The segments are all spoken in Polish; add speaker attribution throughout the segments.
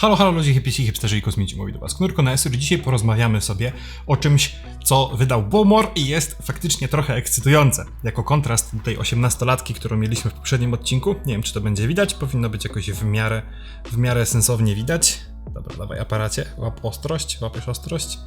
Speaker 1: Halo, halo ludzie, hipisi, hipsterzy i kosmici, mówi do was Knurko na Esur. Dzisiaj porozmawiamy sobie o czymś, co wydał Bowmore i jest faktycznie trochę ekscytujące. Jako kontrast do tej 18-latki, którą mieliśmy w poprzednim odcinku. Nie wiem, czy to będzie widać, powinno być jakoś w miarę, w miarę sensownie widać. Dobra, dawaj aparacie, łap ostrość, łapiesz ostrość.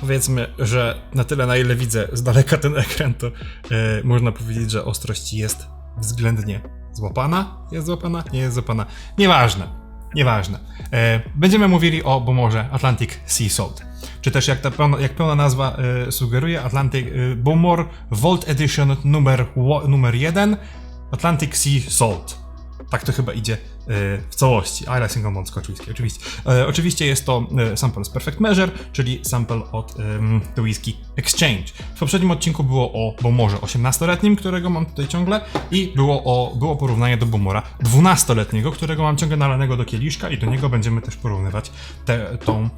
Speaker 1: Powiedzmy, że na tyle, na ile widzę z daleka ten ekran, to e, można powiedzieć, że ostrość jest względnie złapana. Jest złapana? Nie jest złapana. Nieważne. Nieważne. E, będziemy mówili o Bomorze Atlantic Sea Salt. Czy też jak, ta pełna, jak pełna nazwa e, sugeruje, Atlantic e, Bomor Vault Edition numer, numer 1 Atlantic Sea Salt. Tak to chyba idzie e, w całości. A single scotch whisky, oczywiście. E, oczywiście jest to e, sample z Perfect Measure, czyli sample od em, The Whisky Exchange. W poprzednim odcinku było o Bomorze 18-letnim, którego mam tutaj ciągle, i było, o, było porównanie do Bomora 12-letniego, którego mam ciągle nalanego do kieliszka i do niego będziemy też porównywać te, tą,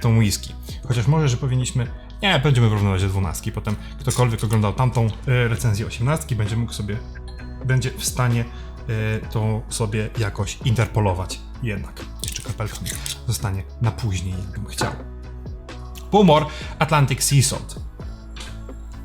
Speaker 1: tą whisky. Chociaż może, że powinniśmy nie, będziemy porównywać do 12. Potem ktokolwiek oglądał tamtą recenzję 18, będzie mógł sobie, będzie w stanie to sobie jakoś interpolować. Jednak jeszcze kapelka zostanie na później, jakbym chciał. Pumor Atlantic Sea Salt.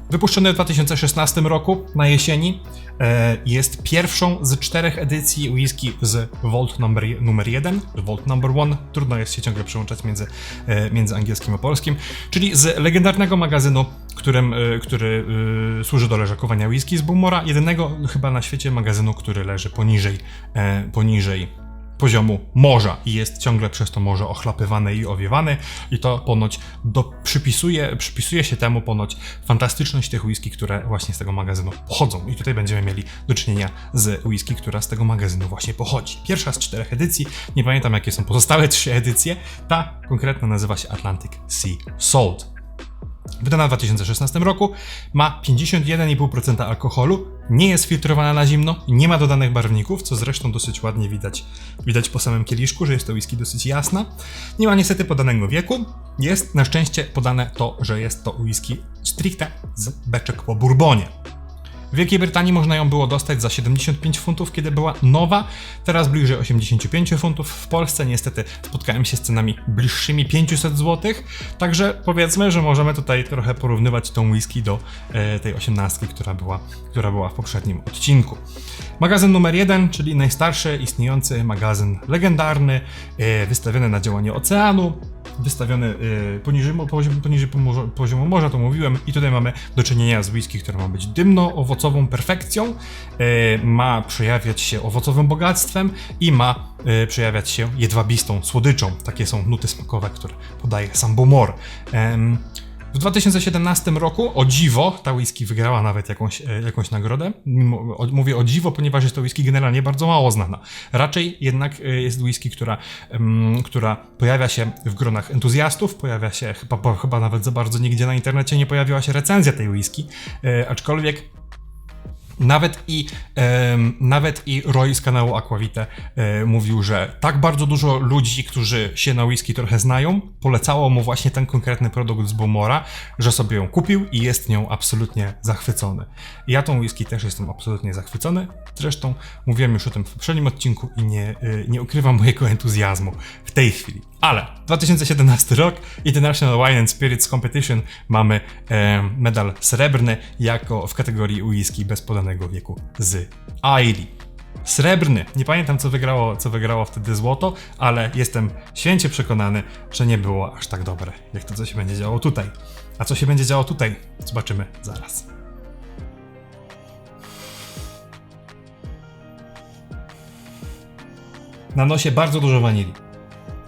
Speaker 1: Wypuszczony w 2016 roku na jesieni, e, jest pierwszą z czterech edycji whisky z Vault numer 1, Vault number 1, trudno jest się ciągle przełączać między, e, między angielskim a polskim, czyli z legendarnego magazynu, którym, e, który e, służy do leżakowania whisky z Boomora, jedynego chyba na świecie magazynu, który leży poniżej, e, poniżej poziomu morza i jest ciągle przez to morze ochlapywany i owiewany i to ponoć do, przypisuje, przypisuje się temu ponoć fantastyczność tych whisky, które właśnie z tego magazynu pochodzą i tutaj będziemy mieli do czynienia z whisky, która z tego magazynu właśnie pochodzi. Pierwsza z czterech edycji, nie pamiętam jakie są pozostałe trzy edycje, ta konkretna nazywa się Atlantic Sea Salt. Wydana w 2016 roku, ma 51,5% alkoholu, nie jest filtrowana na zimno, nie ma dodanych barwników, co zresztą dosyć ładnie widać, widać po samym kieliszku, że jest to whisky dosyć jasna. Nie ma niestety podanego wieku, jest na szczęście podane to, że jest to whisky stricte z beczek po bourbonie. W Wielkiej Brytanii można ją było dostać za 75 funtów, kiedy była nowa, teraz bliżej 85 funtów. W Polsce niestety spotkałem się z cenami bliższymi 500 zł, także powiedzmy, że możemy tutaj trochę porównywać tą whisky do e, tej 18, która była, która była w poprzednim odcinku. Magazyn numer 1, czyli najstarszy istniejący magazyn legendarny, e, wystawiony na działanie oceanu, wystawiony y, poniżej, poniżej poziomu morza, to mówiłem, i tutaj mamy do czynienia z whisky, która ma być dymno-owocową perfekcją, y, ma przejawiać się owocowym bogactwem i ma y, przejawiać się jedwabistą słodyczą. Takie są nuty smakowe, które podaje sam Bowmore. W 2017 roku, o dziwo, ta whisky wygrała nawet jakąś, e, jakąś nagrodę. Mówię o dziwo, ponieważ jest to whisky generalnie bardzo mało znana. Raczej jednak e, jest whisky, która, która pojawia się w gronach entuzjastów, pojawia się chyba, chyba nawet za bardzo nigdzie na internecie nie pojawiła się recenzja tej whisky, e, aczkolwiek nawet i, nawet i Roy z kanału Aquavite e, mówił, że tak bardzo dużo ludzi, którzy się na whisky trochę znają, polecało mu właśnie ten konkretny produkt z Bomora, że sobie ją kupił i jest nią absolutnie zachwycony. Ja tą whisky też jestem absolutnie zachwycony. Zresztą mówiłem już o tym w poprzednim odcinku i nie, y, nie ukrywam mojego entuzjazmu w tej chwili. Ale 2017 rok International Wine and Spirits Competition mamy e, medal srebrny jako w kategorii whisky bez podanego wieku z Aili. Srebrny. Nie pamiętam co wygrało, co wygrało wtedy złoto, ale jestem święcie przekonany, że nie było aż tak dobre, jak to co się będzie działo tutaj. A co się będzie działo tutaj, zobaczymy zaraz. Na nosie bardzo dużo wanilii.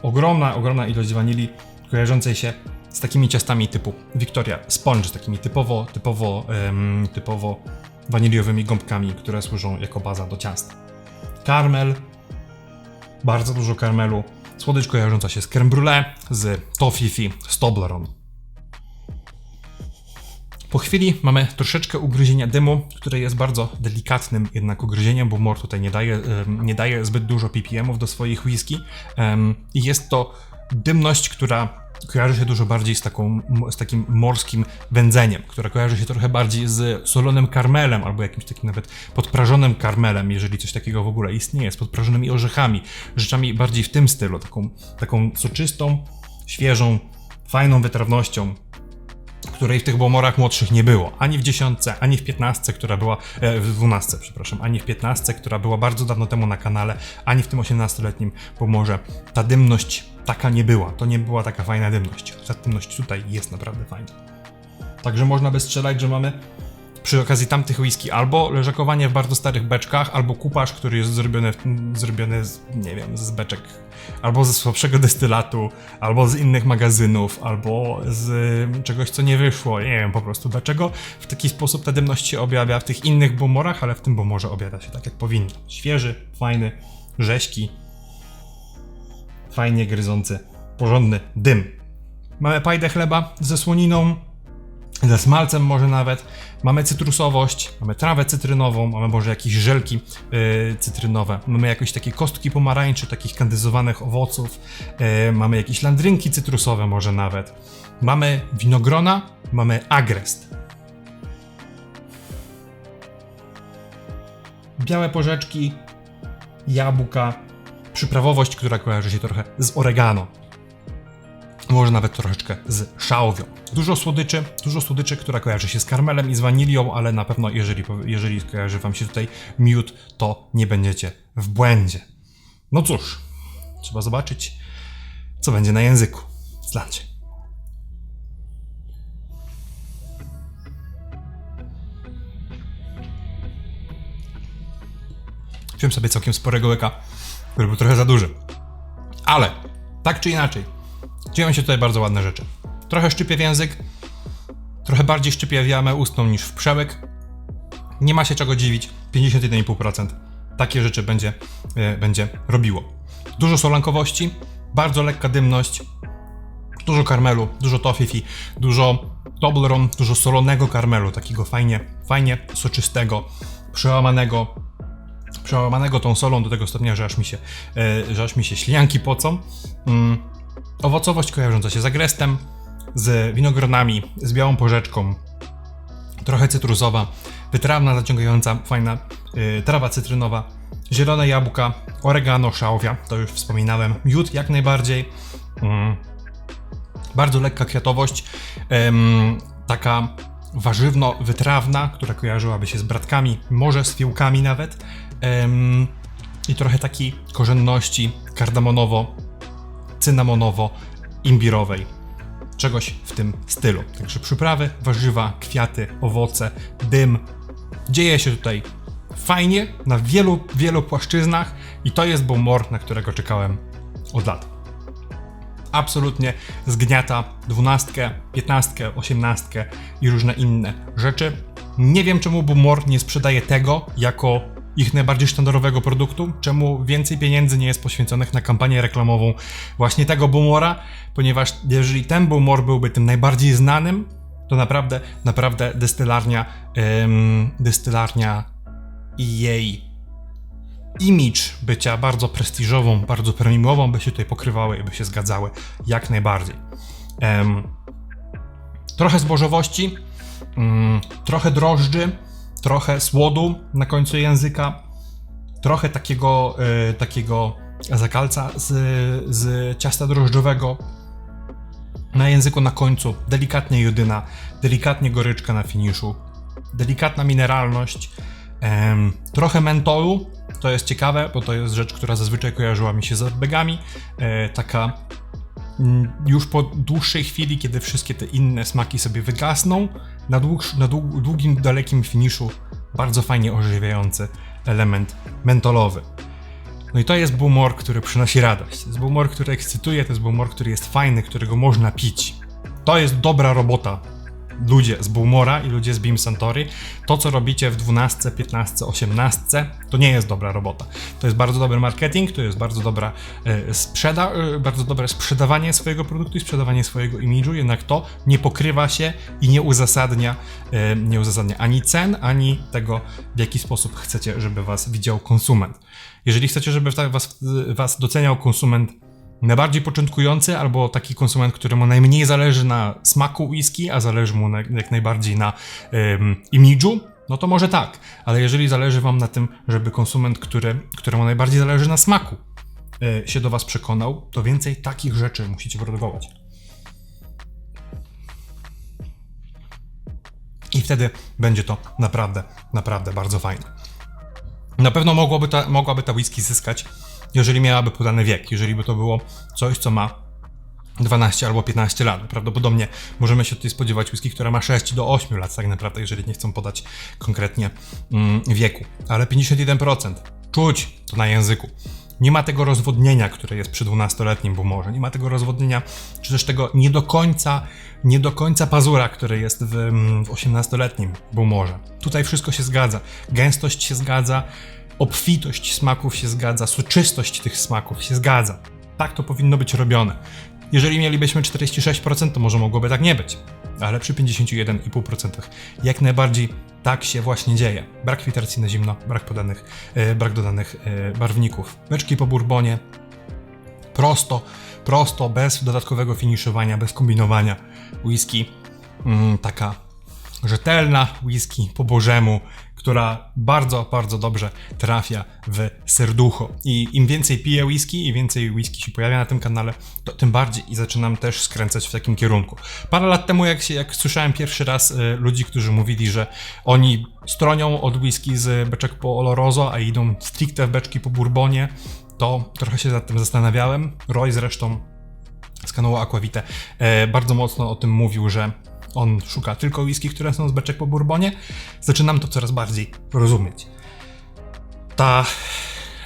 Speaker 1: Ogromna, ogromna ilość wanilii kojarzącej się z takimi ciastami typu Victoria Sponge, takimi typowo, typowo, em, typowo waniliowymi gąbkami, które służą jako baza do ciasta. Karmel, bardzo dużo karmelu, słodycz kojarząca się z creme brulee, z toffee, z Toblerone. Po chwili mamy troszeczkę ugryzienia dymu, które jest bardzo delikatnym jednak ugryzieniem, bo mor tutaj nie daje, nie daje zbyt dużo ppm-ów do swoich whisky. I jest to dymność, która kojarzy się dużo bardziej z, taką, z takim morskim wędzeniem, które kojarzy się trochę bardziej z solonym karmelem albo jakimś takim nawet podprażonym karmelem, jeżeli coś takiego w ogóle istnieje, z podprażonymi orzechami, rzeczami bardziej w tym stylu, taką, taką soczystą, świeżą, fajną wytrawnością, której w tych bomorach młodszych nie było. Ani w dziesiątce, ani w piętnastce, która była, e, w dwunastce, przepraszam, ani w piętnastce, która była bardzo dawno temu na kanale, ani w tym osiemnastoletnim pomorze. Ta dymność taka nie była. To nie była taka fajna dymność. Ta dymność tutaj jest naprawdę fajna. Także można by strzelać, że mamy przy okazji tamtych whisky albo leżakowanie w bardzo starych beczkach, albo kupaż, który jest zrobiony, zrobiony z, nie wiem, z beczek, albo ze słabszego destylatu, albo z innych magazynów, albo z czegoś, co nie wyszło. Nie wiem po prostu dlaczego w taki sposób ta dymność się objawia w tych innych bomorach, ale w tym bomorze objawia się tak, jak powinno. Świeży, fajny, rześki, fajnie gryzący, porządny dym. Mamy pajdę chleba ze słoniną, ze smalcem może nawet. Mamy cytrusowość, mamy trawę cytrynową, mamy może jakieś żelki yy, cytrynowe, mamy jakieś takie kostki pomarańczy, takich kandyzowanych owoców, yy, mamy jakieś landrynki cytrusowe może nawet. Mamy winogrona, mamy agrest. Białe porzeczki, jabłka, przyprawowość, która kojarzy się trochę z oregano. Może nawet troszeczkę z szałwią. Dużo słodyczy, dużo słodyczy, która kojarzy się z karmelem i z wanilią, ale na pewno jeżeli, jeżeli kojarzy wam się tutaj miód, to nie będziecie w błędzie. No cóż, trzeba zobaczyć, co będzie na języku. Zlancie. Wziąłem sobie całkiem sporego łyka, który był trochę za duży. Ale, tak czy inaczej, dzieją się tutaj bardzo ładne rzeczy. Trochę szczypie w język, trochę bardziej szczypie w jamę ustną niż w przełek. Nie ma się czego dziwić, 51,5%. Takie rzeczy będzie, e, będzie robiło. Dużo solankowości, bardzo lekka dymność, dużo karmelu, dużo tofifi, dużo Toblerone, dużo solonego karmelu, takiego fajnie, fajnie soczystego, przełamanego, przełamanego tą solą do tego stopnia, że aż mi się, e, że aż mi się ślinianki pocą. Mm. Owocowość kojarząca się z agrestem, z winogronami, z białą porzeczką, trochę cytrusowa, wytrawna, zaciągająca, fajna yy, trawa cytrynowa, zielone jabłka, oregano, szałwia, to już wspominałem, miód jak najbardziej, mm. bardzo lekka kwiatowość, taka warzywno-wytrawna, która kojarzyłaby się z bratkami, może z fiołkami nawet, i trochę takiej korzenności kardamonowo cynamonowo-imbirowej. Czegoś w tym stylu. Także przyprawy, warzywa, kwiaty, owoce, dym. Dzieje się tutaj fajnie, na wielu, wielu płaszczyznach i to jest Beaumont, na którego czekałem od lat. Absolutnie zgniata dwunastkę, piętnastkę, osiemnastkę i różne inne rzeczy. Nie wiem czemu Beaumont nie sprzedaje tego jako ich najbardziej sztandarowego produktu, czemu więcej pieniędzy nie jest poświęconych na kampanię reklamową właśnie tego Boomora, ponieważ jeżeli ten Boomor byłby tym najbardziej znanym, to naprawdę, naprawdę destylarnia, ym, destylarnia i jej image bycia bardzo prestiżową, bardzo premiumową by się tutaj pokrywały i by się zgadzały jak najbardziej. Ym, trochę zbożowości, ym, trochę drożdży, trochę słodu na końcu języka, trochę takiego, y, takiego zakalca z, z ciasta drożdżowego na języku na końcu, delikatnie jodyna, delikatnie goryczka na finiszu, delikatna mineralność, em, trochę mentolu, to jest ciekawe, bo to jest rzecz, która zazwyczaj kojarzyła mi się z odbegami, e, taka już po dłuższej chwili, kiedy wszystkie te inne smaki sobie wygasną, na, na dług, długim, dalekim finiszu bardzo fajnie ożywiający element mentolowy. No i to jest bumor, który przynosi radość. To jest bumor, który ekscytuje, to jest bumor, który jest fajny, którego można pić. To jest dobra robota ludzie z Boomora i ludzie z Beam Santori, to co robicie w 12, 15, 18, to nie jest dobra robota. To jest bardzo dobry marketing, to jest bardzo dobra e, sprzeda, e, bardzo dobre sprzedawanie swojego produktu i sprzedawanie swojego imidżu, jednak to nie pokrywa się i nie uzasadnia, e, nie uzasadnia ani cen, ani tego, w jaki sposób chcecie, żeby was widział konsument. Jeżeli chcecie, żeby was, was doceniał konsument najbardziej początkujący albo taki konsument, któremu najmniej zależy na smaku whisky, a zależy mu na, jak najbardziej na um, imidżu, no to może tak. Ale jeżeli zależy wam na tym, żeby konsument, który, któremu najbardziej zależy na smaku, e, się do was przekonał, to więcej takich rzeczy musicie produkować. I wtedy będzie to naprawdę, naprawdę bardzo fajne. Na pewno mogłoby ta, mogłaby ta whisky zyskać, jeżeli miałaby podany wiek, jeżeli by to było coś, co ma 12 albo 15 lat. Prawdopodobnie możemy się tutaj spodziewać whisky, która ma 6 do 8 lat, tak naprawdę, jeżeli nie chcą podać konkretnie mm, wieku. Ale 51%. Czuć to na języku. Nie ma tego rozwodnienia, które jest przy 12-letnim bumorze. Nie ma tego rozwodnienia, czy też tego nie do końca, nie do końca pazura, który jest w, mm, w 18-letnim bumorze. Tutaj wszystko się zgadza. Gęstość się zgadza, obfitość smaków się zgadza, soczystość tych smaków się zgadza. Tak to powinno być robione. Jeżeli mielibyśmy 46%, to może mogłoby tak nie być, ale przy 51,5% jak najbardziej tak się właśnie dzieje. Brak filtracji na zimno, brak podanych, e, brak dodanych e, barwników. Beczki po bourbonie, prosto, prosto, bez dodatkowego finiszowania, bez kombinowania. Whisky mm, taka rzetelna whisky po bożemu, która bardzo, bardzo dobrze trafia w serducho. I im więcej piję whisky i więcej whisky się pojawia na tym kanale, to tym bardziej i zaczynam też skręcać w takim kierunku. Parę lat temu, jak, się, jak słyszałem pierwszy raz y, ludzi, którzy mówili, że oni stronią od whisky z beczek po Oloroso, a idą stricte w beczki po Bourbonie, to trochę się nad tym zastanawiałem. Roy zresztą z kanału Aquavite e, bardzo mocno o tym mówił, że on szuka tylko whisky, które są z beczek po bourbonie. Zaczynam to coraz bardziej rozumieć. Ta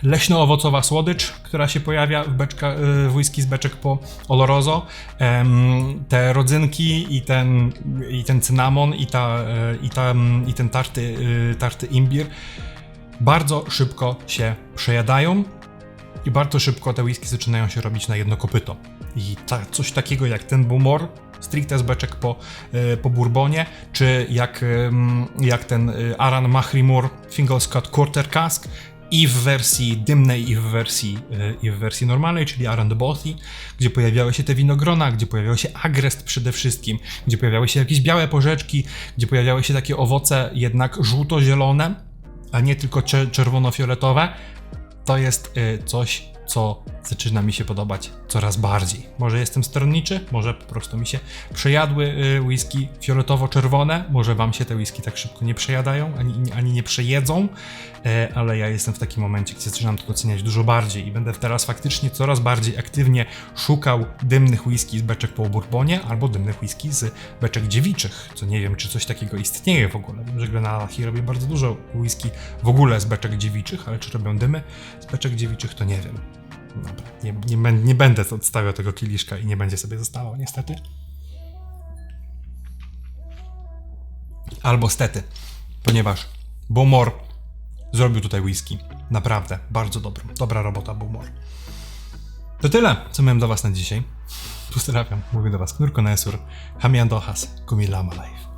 Speaker 1: leśno-owocowa słodycz, która się pojawia w, beczka, w whisky z beczek po Oloroso, te rodzynki i ten, i ten cynamon i, ta, i, ta, i ten tarty, tarty imbir bardzo szybko się przejadają i bardzo szybko te whisky zaczynają się robić na jedno kopyto. I ta, coś takiego jak ten bumor stricte z beczek po, e, po bourbonie, czy jak, jak ten e, Aran Mahrimur Fingal Scott Quarter Cask i w wersji dymnej, i w wersji, e, i w wersji normalnej, czyli Aran de Bothy, gdzie pojawiały się te winogrona, gdzie pojawiały się agrest przede wszystkim, gdzie pojawiały się jakieś białe porzeczki, gdzie pojawiały się takie owoce jednak żółto-zielone, a nie tylko czerwono-fioletowe, to jest coś, co zaczyna mi się podobać coraz bardziej. Może jestem stronniczy, może po prostu mi się przejadły y, whisky fioletowo-czerwone, może wam się te whisky tak szybko nie przejadają, ani, ani nie przejedzą, e, ale ja jestem w takim momencie, gdzie zaczynam to doceniać dużo bardziej i będę teraz faktycznie coraz bardziej aktywnie szukał dymnych whisky z beczek po bourbonie albo dymnych whisky z beczek dziewiczych, co nie wiem, czy coś takiego istnieje w ogóle. Wiem, że Glenallachie robię bardzo dużo whisky w ogóle z beczek dziewiczych, ale czy robią dymy z beczek dziewiczych, to nie wiem. Nie, nie, nie będę odstawiał tego kieliszka i nie będzie sobie zostało, niestety. Albo stety, ponieważ Bowmore zrobił tutaj whisky. Naprawdę, bardzo dobrą. Dobra robota, Bowmore. To tyle, co miałem dla Was na dzisiaj. Pozdrawiam, mówię do Was Knurko Nesur, Hamian Dohas, Kumilama Life.